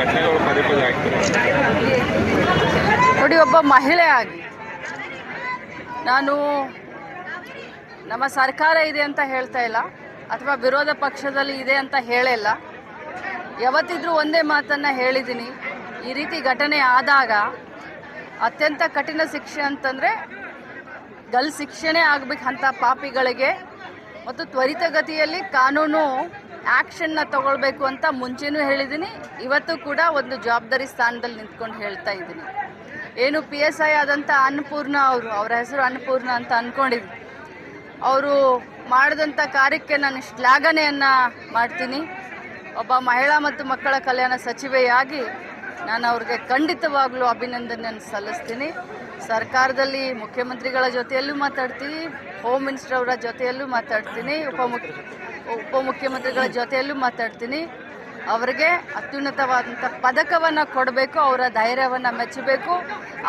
ಘಟನೆಗಳು ಆಗ್ತದೆ. ನೋಡಿ, ಒಬ್ಬ ಮಹಿಳೆ ಆಗಿ. ನಾನು ನಮ್ಮ ಸರ್ಕಾರ ಇದೆ ಅಂತ ಹೇಳ್ತಾ ಇಲ್ಲ, ಅಥವಾ ವಿರೋಧ ಪಕ್ಷದಲ್ಲಿ ಇದೆ ಅಂತ ಹೇಳಿಲ್ಲ ಯಾವತ್ತಿದ್ರೂ ಒಂದೇ ಮಾತನ್ನು ಹೇಳಿದ್ದೀನಿ. ಈ ರೀತಿ ಘಟನೆ ಆದಾಗ ಅತ್ಯಂತ ಕಠಿಣ ಶಿಕ್ಷೆ ಅಂತಂದರೆ ಗಲ್ ಶಿಕ್ಷೆನೇ ಅಂತ ಪಾಪಿಗಳಿಗೆ ಮತ್ತು ತ್ವರಿತಗತಿಯಲ್ಲಿ ಕಾನೂನು ಆ್ಯಕ್ಷನ್ನ ತಗೊಳ್ಬೇಕು ಅಂತ ಮುಂಚೆನೂ ಹೇಳಿದ್ದೀನಿ ಇವತ್ತು ಕೂಡ ಒಂದು ಜವಾಬ್ದಾರಿ ಸ್ಥಾನದಲ್ಲಿ ನಿಂತ್ಕೊಂಡು ಹೇಳ್ತಾ ಇದ್ದೀನಿ. ಏನು ಪಿ ಎಸ್ ಐ ಆದಂಥ ಅನ್ನಪೂರ್ಣ ಅವರು, ಅವರ ಹೆಸರು ಅನ್ನಪೂರ್ಣ ಅಂತ ಅಂದ್ಕೊಂಡಿದ್ವಿ ಅವರು ಮಾಡಿದಂಥ ಕಾರ್ಯಕ್ಕೆ ನಾನು ಶ್ಲಾಘನೆಯನ್ನು ಮಾಡ್ತೀನಿ. ಒಬ್ಬ ಮಹಿಳಾ ಮತ್ತು ಮಕ್ಕಳ ಕಲ್ಯಾಣ ಸಚಿವೆಯಾಗಿ ನಾನು ಅವ್ರಿಗೆ ಖಂಡಿತವಾಗಲೂ ಅಭಿನಂದನೆಯನ್ನು ಸಲ್ಲಿಸ್ತೀನಿ. ಸರ್ಕಾರದಲ್ಲಿ ಮುಖ್ಯಮಂತ್ರಿಗಳ ಜೊತೆಯಲ್ಲೂ ಮಾತಾಡ್ತೀನಿ ಹೋಮ್ ಮಿನಿಸ್ಟರ್ ಅವರ ಜೊತೆಯಲ್ಲೂ ಮಾತಾಡ್ತೀನಿ ಉಪಮುಖ್ಯ ಉಪಮುಖ್ಯಮಂತ್ರಿಗಳ ಜೊತೆಯಲ್ಲೂ ಮಾತಾಡ್ತೀನಿ. ಅವರಿಗೆ ಅತ್ಯುನ್ನತವಾದಂಥ ಪದಕವನ್ನು ಕೊಡಬೇಕು ಅವರ ಧೈರ್ಯವನ್ನು ಮೆಚ್ಚಬೇಕು.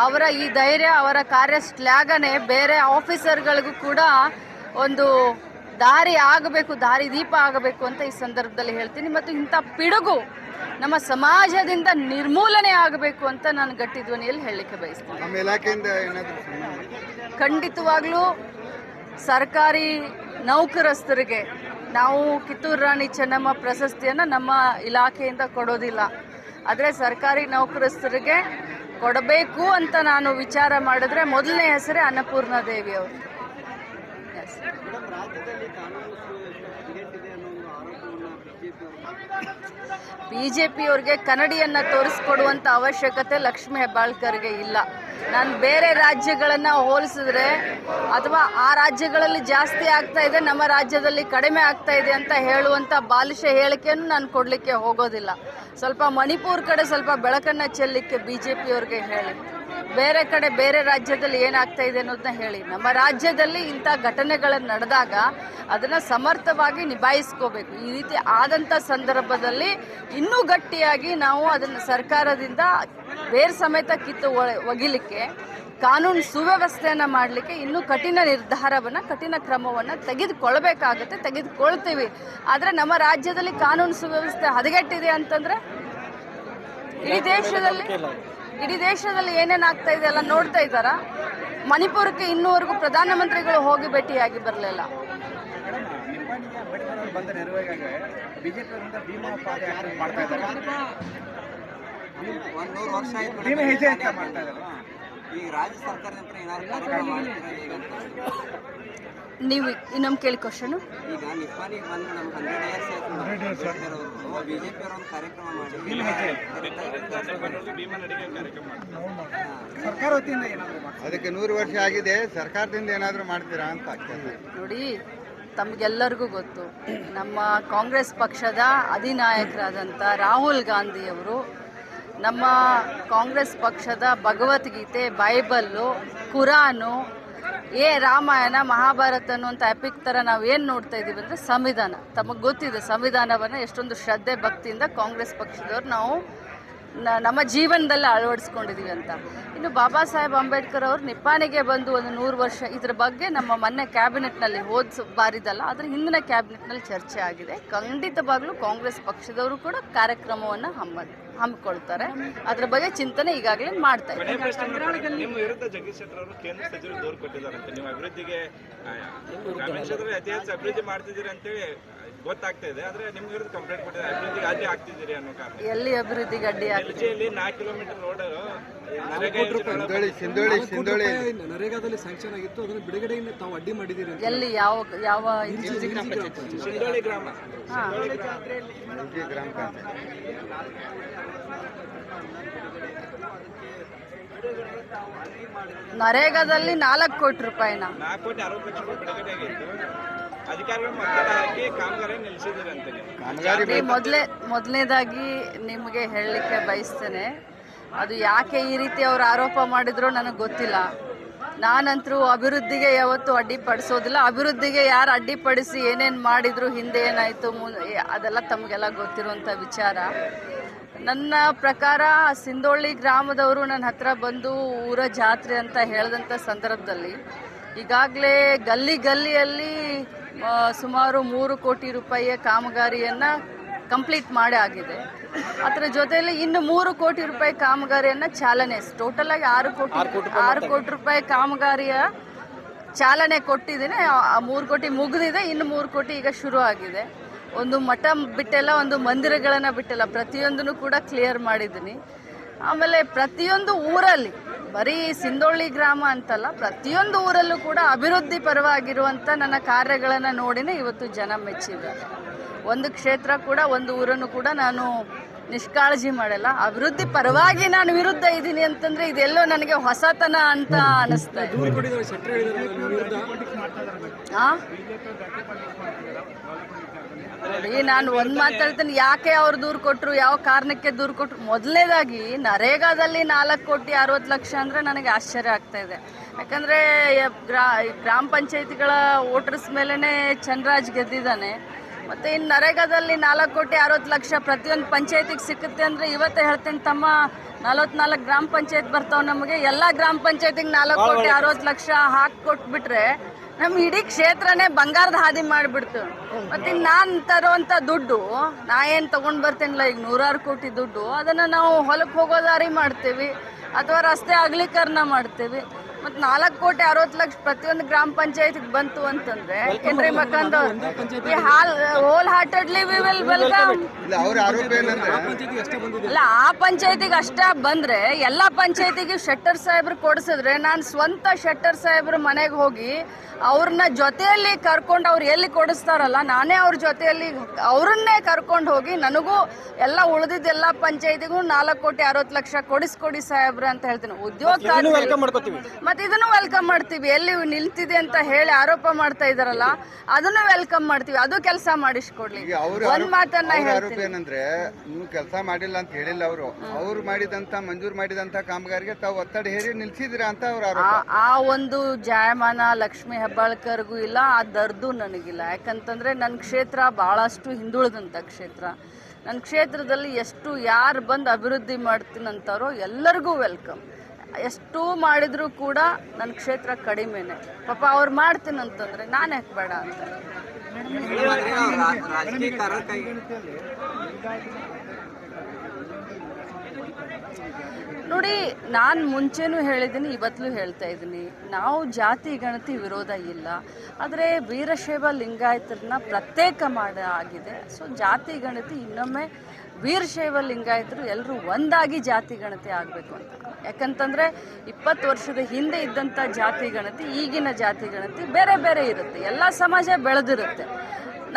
ಅವರ ಈ ಧೈರ್ಯ ಅವರ ಕಾರ್ಯ ಶ್ಲಾಘನೆ ಬೇರೆ ಆಫೀಸರ್ಗಳಿಗೂ ಕೂಡ ಒಂದು ದಾರಿ ಆಗಬೇಕು ದಾರಿ ದೀಪ ಆಗಬೇಕು ಅಂತ ಈ ಸಂದರ್ಭದಲ್ಲಿ ಹೇಳ್ತೀನಿ. ಮತ್ತು ಇಂಥ ಪಿಡುಗು ನಮ್ಮ ಸಮಾಜದಿಂದ ನಿರ್ಮೂಲನೆ ಆಗಬೇಕು ಅಂತ ನಾನು ಗಟ್ಟಿ ಧ್ವನಿಯಲ್ಲಿ ಹೇಳಲಿಕ್ಕೆ ಬಯಸ್ತೀನಿ. ಖಂಡಿತವಾಗ್ಲೂ ಸರ್ಕಾರಿ ನೌಕರಸ್ಥರಿಗೆ ನಾವು ಕಿತ್ತೂರು ರಾಣಿ ಚೆನ್ನಮ್ಮ ಪ್ರಶಸ್ತಿಯನ್ನು ನಮ್ಮ ಇಲಾಖೆಯಿಂದ ಕೊಡೋದಿಲ್ಲ. ಆದರೆ ಸರ್ಕಾರಿ ನೌಕರಸ್ಥರಿಗೆ ಕೊಡಬೇಕು ಅಂತ ನಾನು ವಿಚಾರ ಮಾಡಿದ್ರೆ ಮೊದಲನೇ ಹೆಸರೇ ಅನ್ನಪೂರ್ಣ ದೇವಿ ಅವರು. ಬಿ ಜೆ ಪಿಯವ್ರಿಗೆ ಕನ್ನಡಿಯನ್ನು ತೋರಿಸ್ಕೊಡುವಂಥ ಅವಶ್ಯಕತೆ ಲಕ್ಷ್ಮೀ ಹೆಬ್ಬಾಳ್ಕರ್ಗೆ ಇಲ್ಲ. ನಾನು ಬೇರೆ ರಾಜ್ಯಗಳನ್ನು ಹೋಲಿಸಿದ್ರೆ ಅಥವಾ ಆ ರಾಜ್ಯಗಳಲ್ಲಿ ಜಾಸ್ತಿ ಆಗ್ತಾ ಇದೆ, ನಮ್ಮ ರಾಜ್ಯದಲ್ಲಿ ಕಡಿಮೆ ಆಗ್ತಾ ಇದೆ ಅಂತ ಹೇಳುವಂಥ ಬಾಲಿಶ ಹೇಳಿಕೆಯನ್ನು ನಾನು ಕೊಡಲಿಕ್ಕೆ ಹೋಗೋದಿಲ್ಲ. ಸ್ವಲ್ಪ ಮಣಿಪುರ್ ಕಡೆ ಸ್ವಲ್ಪ ಬೆಳಕನ್ನು ಚೆಲ್ಲಿಕ್ಕೆ ಬಿ ಜೆ ಪಿಯವ್ರಿಗೆ ಹೇಳಿ. ಬೇರೆ ಕಡೆ ಬೇರೆ ರಾಜ್ಯದಲ್ಲಿ ಏನಾಗ್ತಾ ಇದೆ ಅನ್ನೋದನ್ನ ಹೇಳಿ. ನಮ್ಮ ರಾಜ್ಯದಲ್ಲಿ ಇಂಥ ಘಟನೆಗಳು ನಡೆದಾಗ ಅದನ್ನು ಸಮರ್ಥವಾಗಿ ನಿಭಾಯಿಸ್ಕೋಬೇಕು. ಈ ರೀತಿ ಆದಂಥ ಸಂದರ್ಭದಲ್ಲಿ ಇನ್ನೂ ಗಟ್ಟಿಯಾಗಿ ನಾವು ಅದನ್ನು ಸರ್ಕಾರದಿಂದ ಬೇರೆ ಸಮೇತ ಕಿತ್ತು ಒಗಿಲಿಕ್ಕೆ, ಕಾನೂನು ಸುವ್ಯವಸ್ಥೆಯನ್ನು ಮಾಡಲಿಕ್ಕೆ ಇನ್ನೂ ಕಠಿಣ ನಿರ್ಧಾರವನ್ನು, ಕಠಿಣ ಕ್ರಮವನ್ನು ತೆಗೆದುಕೊಳ್ಬೇಕಾಗುತ್ತೆ, ತೆಗೆದುಕೊಳ್ತೀವಿ. ಆದರೆ ನಮ್ಮ ರಾಜ್ಯದಲ್ಲಿ ಕಾನೂನು ಸುವ್ಯವಸ್ಥೆ ಹದಗೆಟ್ಟಿದೆ ಅಂತಂದರೆ ಇಡೀ ದೇಶದಲ್ಲಿ ಇಡೀ ದೇಶದಲ್ಲಿ ಏನೇನು ಆಗ್ತಾ ಇದೆ ಎಲ್ಲ ನೋಡ್ತಾ ಇದ್ದಾರಾ? ಮಣಿಪುರಕ್ಕೆ ಇನ್ನೂವರೆಗೂ ಪ್ರಧಾನಮಂತ್ರಿಗಳು ಹೋಗಿ ಭೇಟಿಯಾಗಿ ಬರಲಿಲ್ಲ. ಈಗ ರಾಜ್ಯ ಸರ್ಕಾರದಿಂದ ಏನಾದ್ರು ಕಾರ್ಯಕ್ರಮ ಮಾಡ್ತೀರಾ ಈಗ ಅಂತ? ನೀವು ಇನ್ನೊಮ್ಮೆ ಕೇಳಿ ಕ್ವಶನು. ಈಗ ನಿಪ್ಪಾನಿಗೆ ಬಂದು ನಮ್ಗೆ ಹಂಡ್ರೆಡ್ ಇಯರ್ಸ್ ಆಯ್ತು ಅವರು. ಬಿಜೆಪಿ ಅವರು ಒಂದು ಕಾರ್ಯಕ್ರಮ ಮಾಡಿ ಭೀಮಾ ನಡಿಗೆ ಕಾರ್ಯಕ್ರಮ ಮಾಡ್ತಾರೆ. ಸರ್ಕಾರ ವತಿಯಿಂದ ಏನಾದರೂ ಅದಕ್ಕೆ ನೂರು ವರ್ಷ ಆಗಿದೆ. ಸರ್ಕಾರದಿಂದ ಏನಾದರೂ ಮಾಡ್ತೀರಾ ಅಂತ ಆಗ್ತದೆ ನೋಡಿ ತಮಗೆಲ್ಲರಿಗೂ ಗೊತ್ತು. ನಮ್ಮ ಕಾಂಗ್ರೆಸ್ ಪಕ್ಷದ ಅಧಿನಾಯಕರಾದಂಥ ರಾಹುಲ್ ಗಾಂಧಿಯವರು ನಮ್ಮ ಕಾಂಗ್ರೆಸ್ ಪಕ್ಷದ ಭಗವದ್ಗೀತೆ ಬೈಬಲ್ಲು ಕುರಾನು ಏ ರಾಮಾಯಣ ಮಹಾಭಾರತ ಅನ್ನುವಂಥ ಎಪಿಕ್ ಥರ ನಾವು ಏನು ನೋಡ್ತಾ ಇದ್ದೀವಿ ಅಂದರೆ ಸಂವಿಧಾನ. ತಮಗೆ ಗೊತ್ತಿದೆ ಸಂವಿಧಾನವನ್ನು ಎಷ್ಟೊಂದು ಶ್ರದ್ಧೆ, ಭಕ್ತಿಯಿಂದ ಕಾಂಗ್ರೆಸ್ ಪಕ್ಷದವ್ರು ನಾವು ನಮ್ಮ ಜೀವನದಲ್ಲಿ ಅಳವಡಿಸ್ಕೊಂಡಿದೀವಿ ಅಂತ. ಇನ್ನು ಬಾಬಾ ಸಾಹೇಬ್ ಅಂಬೇಡ್ಕರ್ ಅವರು ನಿಪ್ಪಾಣಿಗೆ ಬಂದು ಒಂದು ನೂರು ವರ್ಷ ಇದ್ರ ಬಗ್ಗೆ ನಮ್ಮ ಮೊನ್ನೆ ಕ್ಯಾಬಿನೆಟ್ನಲ್ಲಿ ಹೋದ ಬಾರಿದಲ್ಲ ಅದರ ಹಿಂದಿನ ಕ್ಯಾಬಿನೆಟ್ನಲ್ಲಿ ಚರ್ಚೆ ಆಗಿದೆ. ಖಂಡಿತವಾಗ್ಲೂ ಕಾಂಗ್ರೆಸ್ ಪಕ್ಷದವರು ಕೂಡ ಕಾರ್ಯಕ್ರಮವನ್ನು ಹಮ್ಮ ಹಮ್ಮಿಕೊಳ್ತಾರೆ. ಅದ್ರ ಬಗ್ಗೆ ಚಿಂತನೆ ಈಗಾಗಲೇ ಮಾಡ್ತಾ ಇದ್ದಾರೆ. ಅಭಿವೃದ್ಧಿಗೆ ಗೊತ್ತಾಗ್ತಾ ಇದೆ ಆದ್ರೆ ನಿಮ್ಮ ವಿರುದ್ಧ ಕಂಪ್ಲೇಂಟ್ ಕೊಟ್ಟಿದ್ದಾರೆ ಅಭಿವೃದ್ಧಿಗೆ ಅಡ್ಡಿ ಆಗ್ತಿದ್ದೀರಿ ಅನ್ನೋ ಕಾರಣ. ಎಲ್ಲಿ ಅಭಿವೃದ್ಧಿ ಅಡ್ಡಿ ಆಗ್ತದೆ? ಎಲ್ಜಿಯಲ್ಲಿ ನಾಲ್ಕು ಕಿಲೋಮೀಟರ್ ರೋಡ್ ಸಿಂಧೋಳಿ ಸಿಂಧೋಳಿ ಸಿಂಧೋಳಿ ನರೇಗಾದಲ್ಲಿ ಸ್ಯಾಂಕ್ಷನ್ ಆಗಿತ್ತು ಅದನ್ನ ಬಿಡುಗಡೆಯಿಂದ ತಾವು ಅಡ್ಡಿ ಮಾಡಿದ್ದೀರಿ ಎಲ್ಲಿ ಯಾವ ಯಾವ? ಸಿಂಧೋಳಿ ಗ್ರಾಮ ಗ್ರಾಮ? ನರೇಗಾದಲ್ಲಿ ನಾಲ್ಕು ಕೋಟಿ ರೂಪಾಯಿನ? ನಾಲ್ಕು ಕೋಟಿ ಅರವತ್ತು ಲಕ್ಷ ರೂಪಾಯಿ ಬಿಡುಗಡೆ ಆಗಿತ್ತು. ಅಧಿಕಾರಿಗಳು ಹಾಕಿ ಕಾಮಗಾರಿ ನಿಲ್ಲಿಸಿದ್ದೀರಿ ಮೊದಲೇ ಮೊದಲನೇದಾಗಿ ನಿಮಗೆ ಹೇಳಲಿಕ್ಕೆ ಬಯಸ್ತೇನೆ. ಅದು ಯಾಕೆ ಈ ರೀತಿ ಅವರು ಆರೋಪ ಮಾಡಿದ್ರು ನನಗೆ ಗೊತ್ತಿಲ್ಲ. ನಾನಂತರೂ ಅಭಿವೃದ್ಧಿಗೆ ಯಾವತ್ತೂ ಅಡ್ಡಿಪಡಿಸೋದಿಲ್ಲ. ಅಭಿವೃದ್ಧಿಗೆ ಯಾರು ಅಡ್ಡಿಪಡಿಸಿ ಏನೇನು ಮಾಡಿದ್ರು ಹಿಂದೆ ಏನಾಯಿತು ಮುಂದೆ ಅದೆಲ್ಲ ತಮಗೆಲ್ಲ ಗೊತ್ತಿರುವಂಥ ವಿಚಾರ. ನನ್ನ ಪ್ರಕಾರ ಸಿಂಧೋಳ್ಳಿ ಗ್ರಾಮದವರು ನನ್ನ ಹತ್ರ ಬಂದು ಊರ ಜಾತ್ರೆ ಅಂತ ಹೇಳಿದಂಥ ಸಂದರ್ಭದಲ್ಲಿ ಈಗಾಗಲೇ ಗಲ್ಲಿ ಗಲ್ಲಿಯಲ್ಲಿ ಸುಮಾರು ಮೂರು ಕೋಟಿ ರೂಪಾಯಿಯ ಕಾಮಗಾರಿಯನ್ನು ಕಂಪ್ಲೀಟ್ ಮಾಡೇ ಆಗಿದೆ. ಅದರ ಜೊತೆಯಲ್ಲಿ ಇನ್ನು ಮೂರು ಕೋಟಿ ರೂಪಾಯಿ ಕಾಮಗಾರಿಯನ್ನು ಚಾಲನೆ ಟೋಟಲ್ ಆಗಿ ಆರು ಕೋಟಿ ಆರು ಕೋಟಿ ರೂಪಾಯಿ ಕಾಮಗಾರಿಯ ಚಾಲನೆ ಕೊಟ್ಟಿದ್ದೀನಿ. ಆ ಮೂರು ಕೋಟಿ ಮುಗಿದಿದೆ ಇನ್ನು ಮೂರು ಕೋಟಿ ಈಗ ಶುರು ಆಗಿದೆ. ಒಂದು ಮಠ ಬಿಟ್ಟೆಲ್ಲ ಒಂದು ಮಂದಿರಗಳನ್ನು ಬಿಟ್ಟೆಲ್ಲ ಪ್ರತಿಯೊಂದನ್ನು ಕೂಡ ಕ್ಲಿಯರ್ ಮಾಡಿದ್ದೀನಿ. ಆಮೇಲೆ ಪ್ರತಿಯೊಂದು ಊರಲ್ಲಿ ಬರೀ ಸಿಂಧೋಳ್ಳಿ ಗ್ರಾಮ ಅಂತಲ್ಲ, ಪ್ರತಿಯೊಂದು ಊರಲ್ಲೂ ಕೂಡ ಅಭಿವೃದ್ಧಿ ಪರವಾಗಿರುವಂಥ ನನ್ನ ಕಾರ್ಯಗಳನ್ನು ನೋಡಿನೇ ಇವತ್ತು ಜನ ಮೆಚ್ಚಿದ್ದಾರೆ. ಒಂದು ಕ್ಷೇತ್ರ ಕೂಡ, ಒಂದು ಊರನ್ನು ಕೂಡ ನಾನು ನಿಷ್ಕಾಳಜಿ ಮಾಡಲ್ಲ. ಅಭಿವೃದ್ಧಿ ಪರವಾಗಿ ನಾನು ವಿರುದ್ಧ ಇದ್ದೀನಿ ಅಂತಂದ್ರೆ ಇದೆಲ್ಲೋ ನನಗೆ ಹೊಸತನ ಅಂತ ಅನಿಸ್ತಾ ಇದೆ? ನೋಡಿ ನಾನು ಒಂದ್ ಮಾತಾಡ್ತೀನಿ ಯಾಕೆ ಅವ್ರು ದೂರು ಕೊಟ್ರು? ಯಾವ ಕಾರಣಕ್ಕೆ ದೂರು ಕೊಟ್ರು? ಮೊದಲನೇದಾಗಿ ನರೇಗಾದಲ್ಲಿ ನಾಲ್ಕು ಕೋಟಿ ಅರವತ್ತು ಲಕ್ಷ ಅಂದ್ರೆ ನನಗೆ ಆಶ್ಚರ್ಯ ಆಗ್ತಾ ಇದೆ. ಯಾಕಂದ್ರೆ, ಗ್ರಾ, ಗ್ರಾಮ ಪಂಚಾಯತಿಗಳ ವೋಟರ್ಸ್ ಮೇಲೆನೆ ಚಂದ್ರಾಜ್ ಗೆದ್ದಿದ್ದಾನೆ. ಮತ್ತೆ ಇನ್ನು ನರೇಗಾದಲ್ಲಿ ನಾಲ್ಕು ಕೋಟಿ ಅರವತ್ತು ಲಕ್ಷ ಪ್ರತಿಯೊಂದು ಪಂಚಾಯತಿಗೆ ಸಿಕ್ಕುತ್ತೆ ಅಂದ್ರೆ ಇವತ್ತೇ ಹೇಳ್ತೀನಿ ತಮ್ಮ ನಲವತ್ನಾಲ್ಕು ಗ್ರಾಮ ಪಂಚಾಯತ್ ಬರ್ತಾವ ನಮಗೆ. ಎಲ್ಲ ಗ್ರಾಮ ಪಂಚಾಯತಿಗೆ ನಾಲ್ಕು ಕೋಟಿ ಅರವತ್ತು ಲಕ್ಷ ಹಾಕಿ ಕೊಟ್ಬಿಟ್ರೆ ನಮ್ಮ ಇಡೀ ಕ್ಷೇತ್ರನೇ ಬಂಗಾರದ ಹಾದಿ ಮಾಡಿಬಿಡ್ತು. ಮತ್ತೆ ನಾನು ತರುವಂತ ದುಡ್ಡು ನಾ ಏನ್ ತಗೊಂಡ್ ಬರ್ತೀನಿಲ್ಲ ಈಗ ನೂರಾರು ಕೋಟಿ ದುಡ್ಡು ಅದನ್ನ ನಾವು ಹೊಲಕ್ಕೆ ಹೋಗೋದಾರಿ ಮಾಡ್ತೀವಿ ಅಥವಾ ರಸ್ತೆ ಅಗಲೀಕರಣ ಮಾಡ್ತೀವಿ. ಮತ್ ನಾಲ್ಕು ಕೋಟಿ ಅರವತ್ತು ಲಕ್ಷ ಪ್ರತಿಯೊಂದು ಗ್ರಾಮ ಪಂಚಾಯತ್ಗೆ ಬಂತು ಅಂತಂದ್ರೆ ಏನ್ರಿ ಮಕ್ಕಂದು whole whole heartedly we will welcome ಇಲ್ಲ ಅವ್ರ ಆರೋಪ ಏನಂದ್ರೆ ಪಂಚಾಯತಿಗೆ ಅಷ್ಟೇ ಬಂದಿದೆ. ಅಲ್ಲ ಆ ಪಂಚಾಯತಿಗೆ ಅಷ್ಟೇ ಬಂದ್ರೆ ಎಲ್ಲಾ ಪಂಚಾಯತಿಗೆ ಶೆಟ್ಟರ್ ಸಾಹೇಬ್ರು ಕೊಡಿಸಿದ್ರೆ ನಾನು ಸ್ವಂತ ಶೆಟ್ಟರ್ ಸಾಹೇಬ್ರ ಮನೆಗೆ ಹೋಗಿ ಅವ್ರನ್ನ ಜೊತೆಯಲ್ಲಿ ಕರ್ಕೊಂಡು ಅವ್ರು ಎಲ್ಲಿ ಕೊಡಿಸ್ತಾರಲ್ಲ ನಾನೇ ಅವ್ರ ಜೊತೆಯಲ್ಲಿ ಅವ್ರನ್ನೇ ಕರ್ಕೊಂಡು ಹೋಗಿ ನನಗೂ ಎಲ್ಲ ಉಳಿದಿದ್ದ ಎಲ್ಲ ಪಂಚಾಯತಿಗೂ ನಾಲ್ಕು ಕೋಟಿ ಅರವತ್ತು ಲಕ್ಷ ಕೊಡಿಸ್ಕೊಡಿ ಸಾಹೇಬ್ರ ಅಂತ ಹೇಳ್ತೀನಿ. ಉದ್ಯೋಗ ಮತ್ತೆ ಇದನ್ನು ವೆಲ್ಕಮ್ ಮಾಡ್ತೀವಿ. ಎಲ್ಲಿ ನಿಲ್ತಿದೆ ಅಂತ ಹೇಳಿ ಆರೋಪ ಮಾಡ್ತಾ ಇದಾರಲ್ಲ ಅದನ್ನು ವೆಲ್ಕಮ್ ಮಾಡ್ತೀವಿ. ಅದು ಕೆಲಸ ಮಾಡಿಸ್ಕೊಡ್ಲಿ. ಒಂದ್ ಮಾತನ್ನ ಹೇಳ್ತೀನಿ. ಏನಂದ್ರೆ ನೀವು ಕೆಲಸ ಮಾಡಿಲ್ಲ ಅಂತ ಹೇಳಿಲ್ಲ ಅವರು. ಅವ್ರು ಮಾಡಿದಂತ ಮಂಜೂರು ಮಾಡಿದಂತ ಕಾಮಗಾರಿಗೆ ತಾವು ಒತ್ತಡ ಹೇರಿ ನಿಲ್ಸಿದಿರಾ ಅಂತ ಅವ್ರ ಆ ಒಂದು ಜಾಯಮಾನ ಲಕ್ಷ್ಮಿ ಹೆಬ್ಬಾಳ್ಕರ್ಗೂ ಇಲ್ಲ ಆ ದರ್ದು ನನಗಿಲ್ಲ. ಯಾಕಂತಂದ್ರೆ ನನ್ನ ಕ್ಷೇತ್ರ ಬಹಳಷ್ಟು ಹಿಂದುಳಿದಂತ ಕ್ಷೇತ್ರ. ನನ್ನ ಕ್ಷೇತ್ರದಲ್ಲಿ ಎಷ್ಟು ಯಾರು ಬಂದು ಅಭಿವೃದ್ಧಿ ಮಾಡ್ತೀನಂತಾರೋ ಎಲ್ಲರಿಗೂ ವೆಲ್ಕಮ್ ಎಷ್ಟು ಮಾಡಿದ್ರು ಕೂಡ ನನ್ನ ಕ್ಷೇತ್ರ ಕಡಿಮೆನೆ ಪಾಪ ಅವ್ರು ಮಾಡ್ತೀನಂತಂದ್ರೆ ನಾನು ಯಾಕೆ ಬೇಡ ಅಂತ ನೋಡಿ, ನಾನು ಮುಂಚೆನೂ ಹೇಳಿದ್ದೀನಿ ಇವತ್ತಲೂ ಹೇಳ್ತಾ ಇದ್ದೀನಿ ನಾವು ಜಾತಿ, ಗಣತಿ ವಿರೋಧ ಇಲ್ಲ. ಆದರೆ ವೀರಶೈವ ಲಿಂಗಾಯತರನ್ನ ಪ್ರತ್ಯೇಕ ಮಾಡಾಗಿದೆ ಸೊ ಜಾತಿ, ಗಣತಿ ಇನ್ನೊಮ್ಮೆ ವೀರಶೈವ ಲಿಂಗಾಯತರು ಎಲ್ಲರೂ ಒಂದಾಗಿ ಜಾತಿ, ಗಣತಿ ಆಗಬೇಕು ಅಂತ. ಯಾಕಂತಂದರೆ ಇಪ್ಪತ್ತು ವರ್ಷದ ಹಿಂದೆ ಇದ್ದಂಥ ಜಾತಿ, ಗಣತಿ, ಈಗಿನ ಜಾತಿ, ಗಣತಿ ಬೇರೆ ಬೇರೆ ಇರುತ್ತೆ. ಎಲ್ಲ ಸಮಾಜ ಬೆಳೆದಿರುತ್ತೆ.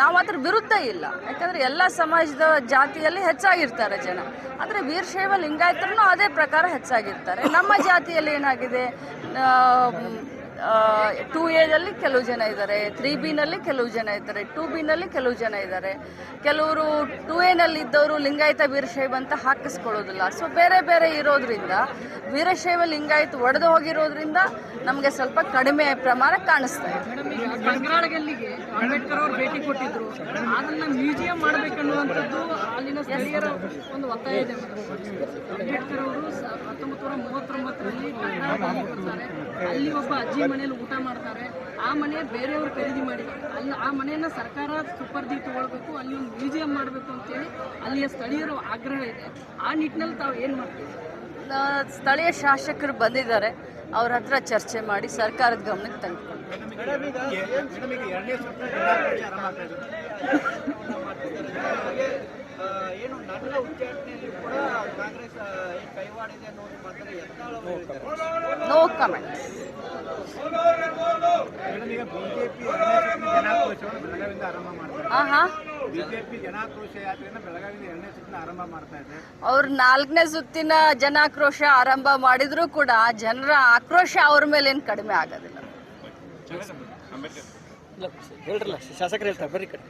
ನಾವು ಅದ್ರ ವಿರುದ್ಧ ಇಲ್ಲ. ಯಾಕಂದ್ರೆ ಎಲ್ಲ ಸಮಾಜದ ಜಾತಿಯಲ್ಲಿ ಹೆಚ್ಚಾಗಿರ್ತಾರೆ ಜನ. ಆದರೆ ವೀರಶೈವ ಲಿಂಗಾಯತರೂ ಅದೇ ಪ್ರಕಾರ ಹೆಚ್ಚಾಗಿರ್ತಾರೆ. ನಮ್ಮ ಜಾತಿಯಲ್ಲಿ ಏನಾಗಿದೆ? ಟೂ ಎದಲ್ಲಿ ಕೆಲವು ಜನ ಇದ್ದಾರೆ ತ್ರೀ ಬಿನಲ್ಲಿ ಕೆಲವು ಜನ ಇದ್ದಾರೆ ಟೂ ಬಿನಲ್ಲಿ ಕೆಲವು ಜನ ಇದ್ದಾರೆ. ಕೆಲವರು ಟೂ ಎನಲ್ಲಿ ಇದ್ದವರು ಲಿಂಗಾಯತ ವೀರಶೈವ ಅಂತ ಹಾಕಿಸ್ಕೊಳ್ಳೋದಿಲ್ಲ. ಸೊ ಬೇರೆ ಬೇರೆ ಇರೋದ್ರಿಂದ, ವೀರಶೈವ ಲಿಂಗಾಯತ ಒಡೆದು ಹೋಗಿರೋದ್ರಿಂದ ನಮಗೆ ಸ್ವಲ್ಪ ಕಡಿಮೆ ಪ್ರಮಾಣ ಕಾಣಿಸ್ತಾ ಇದೆ. ಅಂಬೇಡ್ಕರ್ ಅವರು ಭೇಟಿ ಕೊಟ್ಟಿದ್ರು. ಅದನ್ನ ಮ್ಯೂಸಿಯಂ ಮಾಡ್ಬೇಕನ್ನುವಂಥದ್ದು ಅಲ್ಲಿನ ಸ್ಥಳೀಯರ ಒಂದು ಒತ್ತಾಯ ಇದೆ. ಅಂಬೇಡ್ಕರ್ ಅವರು ಹತ್ತೊಂಬತ್ತು ನೂರ ಮೂವತ್ತೊಂಬತ್ತರಲ್ಲಿ ಅಲ್ಲಿ ಒಬ್ಬ ಅಜ್ಜಿ ಮನೆಯಲ್ಲಿ ಊಟ ಮಾಡ್ತಾರೆ. ಆ ಮನೆ ಬೇರೆಯವರು ಖರೀದಿ ಮಾಡಿದ್ದಾರೆ. ಅಲ್ಲಿ ಆ ಮನೆಯನ್ನ ಸರ್ಕಾರ ಸುಪರ್ದಿ ತಗೊಳ್ಬೇಕು, ಅಲ್ಲಿ ಒಂದು ಮ್ಯೂಸಿಯಂ ಮಾಡಬೇಕು ಅಂತೇಳಿ ಅಲ್ಲಿಯ ಸ್ಥಳೀಯರ ಆಗ್ರಹ ಇದೆ. ಆ ನಿಟ್ಟಿನಲ್ಲಿ ತಾವು ಏನು ಮಾಡ್ತೀವಿ ಸ್ಥಳೀಯ ಶಾಸಕರು ಬಂದಿದ್ದಾರೆ. ಅವ್ರ ಹತ್ರ ಚರ್ಚೆ ಮಾಡಿ ಸರ್ಕಾರದ ಗಮನಕ್ಕೆ ತಂದ್ಕೊಂಡು ಏನು ಅವ್ರು ನಾಲ್ಕನೇ ಸುತ್ತಿನ ಜನಾಕ್ರೋಶ ಆರಂಭ ಮಾಡಿದ್ರು ಕೂಡ ಜನರ ಆಕ್ರೋಶ ಅವ್ರ ಮೇಲೆ ಏನು ಕಡಿಮೆ ಆಗೋದಿಲ್ಲ. ಹೇಳ್ರಲ್ಲ ಶಾಸಕರು ಹೇಳ್ತಾರೆ ಬರ್ರಿ ಕಡೆ.